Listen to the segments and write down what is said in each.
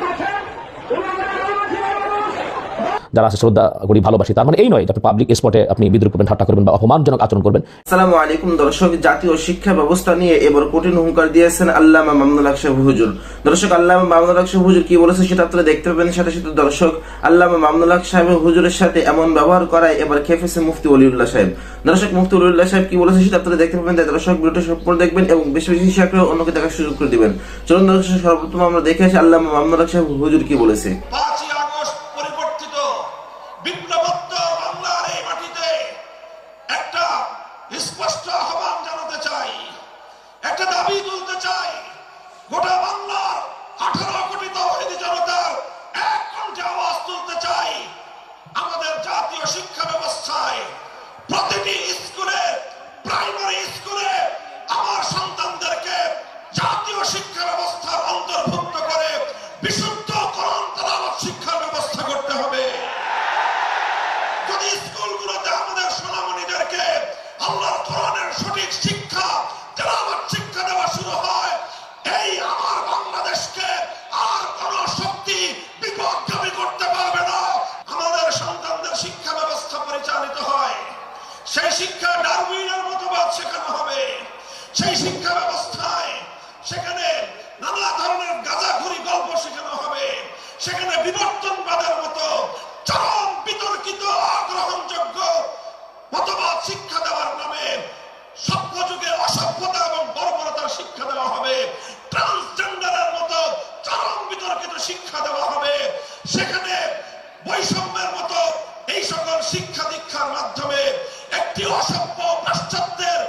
মাছের যারা আছে, শ্রদ্ধা করি, ভালোবাসি, তার মানে এই নয় যে আপনি পাবলিক স্পটে আপনি বিদ্রুপ করবেন, ঠাট্টা করবেন বা অপমানজনক আচরণ করবেন। আসসালামু আলাইকুম দর্শক, জাতীয় শিক্ষা ব্যবস্থা নিয়ে এবার কঠিন হুঙ্কার দিয়েছেন আল্লামা মামুনুল হক সাহেব হুজুর। দর্শক, আল্লামা মামুনুল হক সাহেব হুজুর কি বলেছে সেটা আপনারা দেখতে পাবেন, সাথে সাথে দর্শক, আল্লামা মামুনুল হক সাহেব হুজুরের সাথে এমন ব্যবহার করায় এবার খেপেছে মুফতি অলিউল্লাহ সাহেব। দর্শক, মুফতি অলিউল্লাহ সাহেব কি বলেছে সেটা আপনারা দেখতে পাবেন দর্শক, ভিডিওটা সম্পূর্ণ দেখবেন এবং বেশি বেশি শেয়ার করে অন্যকে দেখার সুযোগ করে দিবেন। চলুন দর্শক, সর্বপ্রথম আমরা দেখে আসি আল্লামা মামুনুল হক সাহেব হুজুর কি বলেছে। বিপ্লবোত্তর অসভ্য পাশ্চাত্যের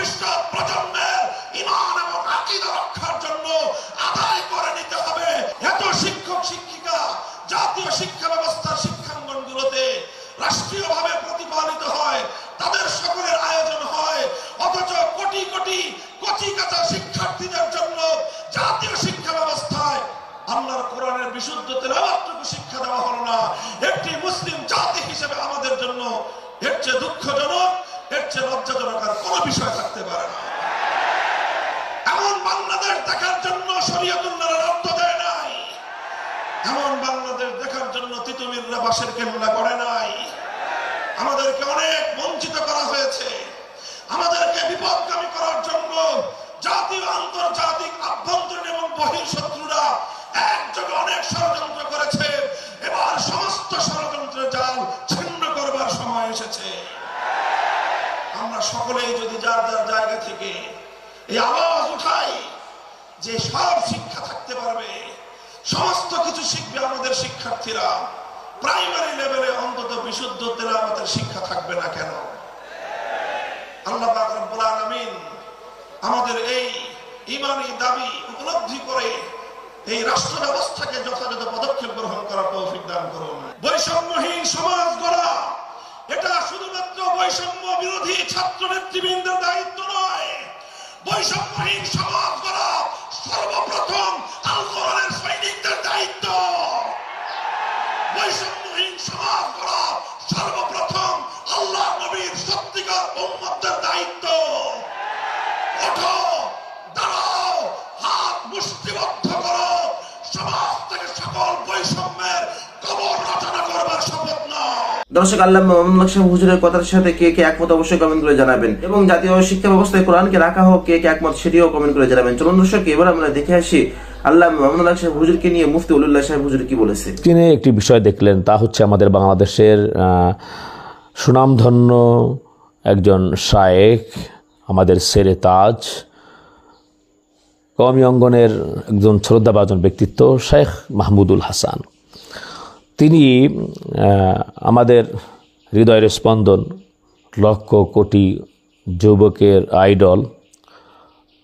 ভবিষ্যৎ প্রজন্মের ইমান এবং আকিদা রক্ষার জন্য আদায় করে নিতে হবে। এত শিক্ষক, শিক্ষিকা, জাতীয় শিক্ষা ব্যবস্থার শিক্ষাঙ্গনগুলোতে রাষ্ট্রীয়ভাবে প্রতিপালিত হয়, তাদের সকলের আয়োজন হয়, অথচ কোটি কোটি কচি কাঁচা শিক্ষার্থীদের জন্য জাতীয় শিক্ষা ব্যবস্থায় আল্লাহর কোরআনের বিশুদ্ধ তেলাওয়াতটুকু শিক্ষা দেওয়া হলো না। একটি মুসলিম জাতি হিসেবে আমাদের জন্য এর চেয়ে দুঃখজনক এর চেয়ে লজ্জাজনক আর কোনো বিষয় থাকতে পারে না। এমন বাংলাদেশ দেখার জন্য শরীয়তুল্লাহ রক্ত দেয় নাই। এমন বাংলাদেশ দেখার জন্য তিতুমিররা বাসের কেল্লা করে নাই। আমাদেরকে অনেক বঞ্চিত করা হয়েছে। আমাদেরকে বিপদগামী করার জন্য জাতীয়, আন্তর্জাতিক আভ্যন্তরীণ এবং বহির শত্রুরা একযোগে অনেক ষড়যন্ত্র সকলেই যদি যার যার জায়গা থেকে এই আওয়াজ উঠাই যে সব শিক্ষা থাকতে পারবে, সমস্ত কিছু শিখবে আমাদের শিক্ষার্থীরা প্রাইমারি লেভেলে অন্তত বিশুদ্ধ তেলাওয়াতের শিক্ষা থাকবে না কেন? আল্লাহ আমাদের এই ইমানি দাবি উপলব্ধি করে এই রাষ্ট্র ব্যবস্থাকে যথাযথ পদক্ষেপ গ্রহণ করার তৌফিক দান করুন। বৈষম্যহীন সমাজ গড়া বৈষম্য বিরোধী ছাত্র নেতৃবৃন্দের দায়িত্ব নয়। বৈষম্যহীন সমাজ করা সর্বপ্রথম আল দর্শক আল্লাহ মোহাম্মদ সাহেব হুজুরের কথার সাথে কে কে একমত অবশ্যই কমেন্ট করে জানাবেন। এবং জাতীয় শিক্ষা ব্যবস্থায় কোরআনকে রাখা হোক, কে কে একমত সেটিও কমেন্ট করে জানাবেন। চলুন দর্শক, এবার আমরা দেখে আসি আল্লাহ মোহাম্মদ সাহেব হুজুরকে নিয়ে মুফতি উল্লাহ সাহেব হুজুর কি বলেছে। তিনি একটি বিষয় দেখলেন, তা হচ্ছে আমাদের বাংলাদেশের সুনামধন্য একজন শায়েক আমাদের সেরে তাজ, কওমি অঙ্গনের একজন শ্রদ্ধাভাজন ব্যক্তিত্ব শেখ মাহমুদুল হাসান। তিনি আমাদের হৃদয়ের স্পন্দন, লক্ষ কোটি যুবকের আইডল,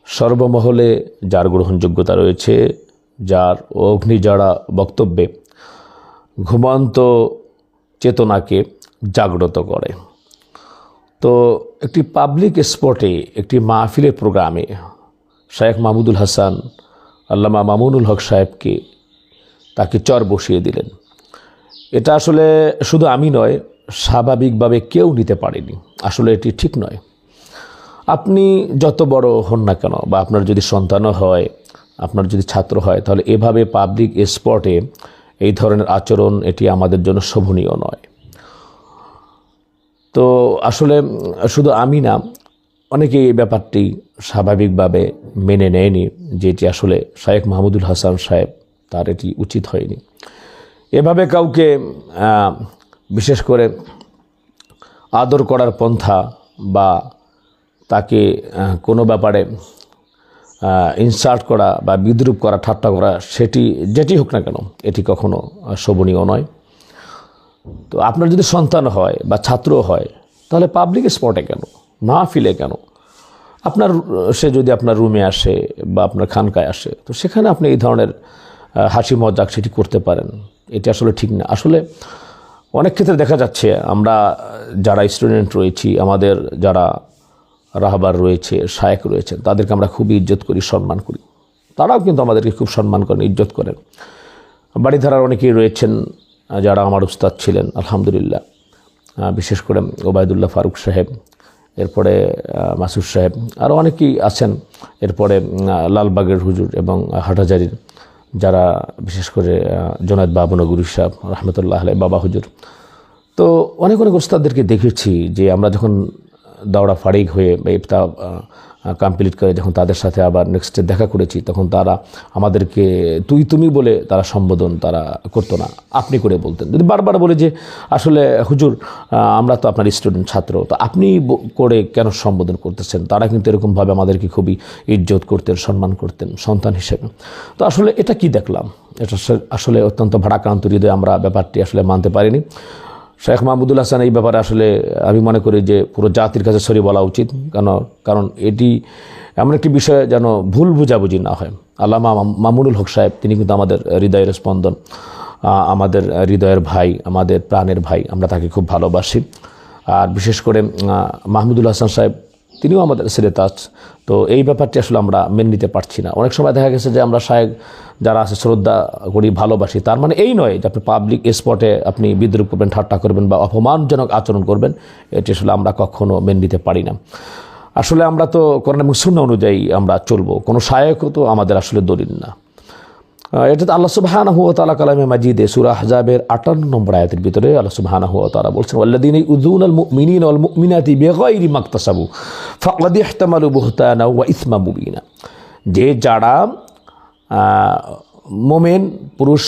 সর্বমহলে যার গ্রহণযোগ্যতা রয়েছে, যার অগ্নিজাড়া বক্তব্যে ঘুমন্ত চেতনাকে জাগ্রত করে। তো একটি পাবলিক স্পটে একটি মাহফিলের প্রোগ্রামে শায়েখ মাহমুদুল হাসান, আল্লামা মামুনুল হক সাহেবকে তাকে চর বসিয়ে দিলেন। এটা আসলে শুধু আমি নয়, স্বাভাবিকভাবে কেউ নিতে পারেনি। আসলে এটি ঠিক নয়। আপনি যত বড় হন না কেন, বা আপনার যদি সন্তানও হয়, আপনার যদি ছাত্র হয়, তাহলে এভাবে পাবলিক স্পটে এই ধরনের আচরণ, এটি আমাদের জন্য শোভনীয় নয়। তো আসলে শুধু আমি না, অনেকেই এই ব্যাপারটি স্বাভাবিকভাবে মেনে নেয়নি যে এটি আসলে শায়েখ মাহমুদুল হাসান সাহেব, তার এটি উচিত হয়নি। এভাবে কাউকে বিশেষ করে আদর করার পন্থা বা তাকে কোনো ব্যাপারে ইনসার্ট করা বা বিদ্রুপ করা, ঠাট্টা করা, সেটি, যেটি হোক না কেন, এটি কখনো শোভনীয় নয়। তো আপনার যদি সন্তান হয় বা ছাত্র হয়, তাহলে পাবলিক স্পটে কেন? না মাহফিলে কেন? আপনার, সে যদি আপনার রুমে আসে বা আপনার খানকায় আসে, তো সেখানে আপনি এই ধরনের হাসি মজাক সেটি করতে পারেন। এটি আসলে ঠিক না। আসলে অনেক ক্ষেত্রে দেখা যাচ্ছে, আমরা যারা স্টুডেন্ট রয়েছি, আমাদের যারা রাহবার রয়েছে, শায়েক রয়েছেন, তাদেরকে আমরা খুবই ইজ্জত করি, সম্মান করি। তারাও কিন্তু আমাদেরকে খুব সম্মান করেন, ইজ্জত করেন। বাড়িধারার অনেকেই রয়েছেন, যারা আমার উস্তাদ ছিলেন, আলহামদুলিল্লাহ। বিশেষ করে ওবায়দুল্লাহ ফারুক সাহেব, এরপরে মাসুদ সাহেব আরও অনেকেই আছেন। এরপরে লালবাগের হুজুর এবং হাটাজারির। যারা বিশেষ করে জোনায়দ বাবু বাবনগুরু সাহেব, রহমতুল্লাহ আলাই বাবা হুজুর। তো অনেক অনেক ওস্তাদদেরকে দেখেছি যে আমরা যখন দাওড়া ফারিক হয়ে বা ইফতা কমপ্লিট করে যখন তাদের সাথে আবার নেক্সটে দেখা করেছি, তখন তারা আমাদেরকে তুই তুমি বলে তারা সম্বোধন তারা করতো না। আপনি করে বলতেন। যদি বারবার বলে যে, আসলে হুজুর আমরা তো আপনার স্টুডেন্ট ছাত্র, তো আপনি করে কেন সম্বোধন করতেছেন? তারা কিন্তু এরকমভাবে আমাদেরকে খুবই ইজ্জত করতেন, সম্মান করতেন, সন্তান হিসেবে। তো আসলে এটা কি দেখলাম? এটা আসলে অত্যন্ত ভাড়াক্রান্ত হৃদয়ে আমরা ব্যাপারটি আসলে মানতে পারিনি। শেখ মাহমুদুল হাসান এই ব্যাপারে আসলে আমি মনে করি যে পুরো জাতির কাছে সরি বলা উচিত, কেন কারণ এটি এমন একটি বিষয়ে যেন ভুল বুঝাবুঝি না হয়। আল্লামা মাম- মামুনুল হক সাহেব, তিনি কিন্তু আমাদের হৃদয়ের স্পন্দন আমাদের হৃদয়ের ভাই, আমাদের প্রাণের ভাই, আমরা তাকে খুব ভালোবাসি। আর বিশেষ করে মাহমুদুল হাসান সাহেব তিনিও আমাদের সিলেতাজ তো এই ব্যাপারটি আসলে আমরা মেনে নিতে পারছি না। অনেক সময় দেখা গেছে যে আমরা শায়েক যারা আছে, শ্রদ্ধা করি, ভালোবাসি, তার মানে এই নয় যে আপনি পাবলিক স্পটে আপনি বিদ্রুপ করবেন, ঠাট্টা করবেন বা অপমানজনক আচরণ করবেন, এটি আসলে আমরা কখনো মেনে নিতে পারি না। আসলে আমরা তো কোরআন শূন্য অনুযায়ী আমরা চলবো। কোনো শায়কও তো আমাদের আসলে দলিল না। এটা আল্লাহ সুবহানাহু ওয়া তাআলা কালামে মাজিদে সূরা আহজাবের 58 নম্বর আয়াতের ভিতরে আল্লাহ সুবহানাহু ওয়া তাআলা বলছেন, ওয়াল্লাযীনা ইউযুনাল মুমিনিনা ওয়াল মুমিনাতি বিগাইরি মাকতাসাবু ফাকাদ ইহতামালু বুহতানা ওয়া ইসমা মুবিনা. যে যারা মোমেন, পুরুষ,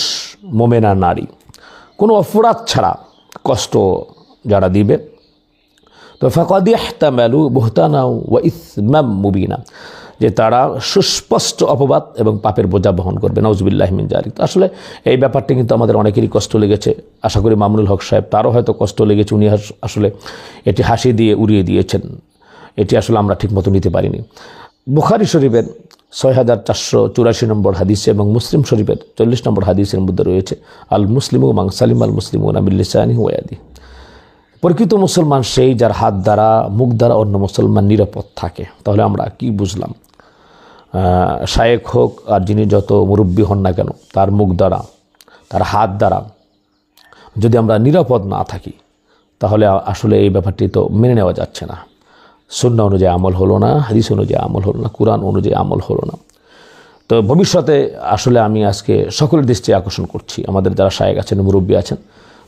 মোমেনা নারী, কোনো অপরাধ ছাড়া কষ্ট যারা দিবে, তো ফাকাদ ইহতামালু বুহতানা ওয়া ইসমাম মুবিনা। যে তারা সুস্পষ্ট অপবাদ এবং পাপের বোঝা বহন করবে। নজবিল্লাহ মিন জালিক তো আসলে এই ব্যাপারটি কিন্তু আমাদের অনেকেরই কষ্ট লেগেছে। আশা করি মামুনুল হক সাহেব তারও হয়তো কষ্ট লেগেছে। উনি আস- আসলে এটি হাসি দিয়ে উড়িয়ে দিয়েছেন। এটি আসলে আমরা ঠিকমতো নিতে পারিনি। বুখারি শরীফের ছয় হাজার চারশো চুরাশি নম্বর হাদিস এবং মুসলিম শরীফের চল্লিশ নম্বর হাদিসের মধ্যে রয়েছে, আল মুসলিম ও মাংসালিম আল মুসলিম ও নামিল্লিসানি ওয়াদি প্রকৃত মুসলমান সেই যার হাত দ্বারা, মুখ দ্বারা অন্য মুসলমান নিরাপদ থাকে। তাহলে আমরা কি বুঝলাম? শায়েক হোক আর যিনি যত মুরব্বী হন না কেন, তার মুখ দ্বারা, তার হাত দ্বারা যদি আমরা নিরাপদ না থাকি, তাহলে আসলে এই ব্যাপারটি তো মেনে নেওয়া যাচ্ছে না। শূন্য অনুযায়ী আমল হলো না, হাদিস অনুযায়ী আমল হলো না, কোরআন অনুযায়ী আমল হলো না। তো ভবিষ্যতে আসলে আমি আজকে সকলের দৃষ্টি আকর্ষণ করছি। আমাদের যারা শায়েক আছেন, মুরব্বী আছেন,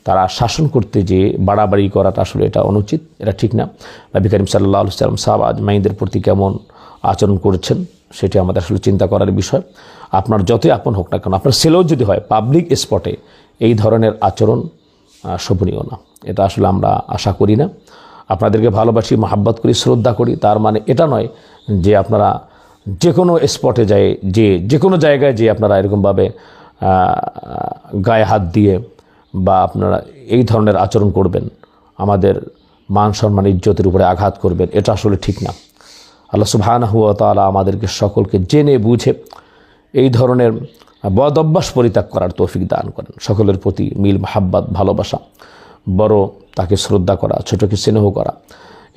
তারা শাসন করতে যে বাড়াবাড়ি করাটা আসলে এটা অনুচিত, এটা ঠিক না। নবী করিম সাল্লাহ সাল্লাম সাহাব আজমাইদের প্রতি কেমন আচরণ করেছেন, সেটি আমাদের আসলে চিন্তা করার বিষয়। আপনার যতই আপন হোক না কেন, আপনার ছেলেও যদি হয় পাবলিক স্পটে এই ধরনের আচরণ শোভনীয় না। এটা আসলে আমরা আশা করি না। আপনাদেরকে ভালোবাসি, মহাব্বত করি, শ্রদ্ধা করি। তার মানে এটা নয় যে আপনারা যে কোনো স্পটে যায়, যে যে কোনো জায়গায় যে আপনারা এরকমভাবে গায়ে হাত দিয়ে বা আপনারা এই ধরনের আচরণ করবেন, আমাদের মান সম্মান ইজ্জতের উপরে আঘাত করবেন, এটা আসলে ঠিক না। আল্লাহ সুবহান হুয়া তালা আমাদেরকে সকলকে জেনে বুঝে এই ধরনের বদ অভ্যাস পরিত্যাগ করার তৌফিক দান করেন। সকলের প্রতি মিল, মাহাব্বাত, ভালোবাসা, বড় তাকে শ্রদ্ধা করা, ছোটকে স্নেহ করা,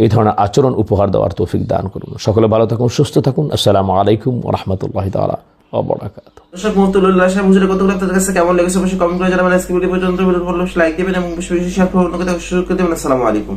এই ধরনের আচরণ উপহার দেওয়ার তৌফিক দান করুন। সকলে ভালো থাকুন, সুস্থ থাকুন। আসসালামু আলাইকুম রহমতুল্লাহ তালা কেমন লেগেছে কমেন্ট করে জানাবেন। আজকে পর্যন্ত লাইক দেবেন এবং বেশি বেশি শেয়ার করবেন আসসালামু আলাইকুম।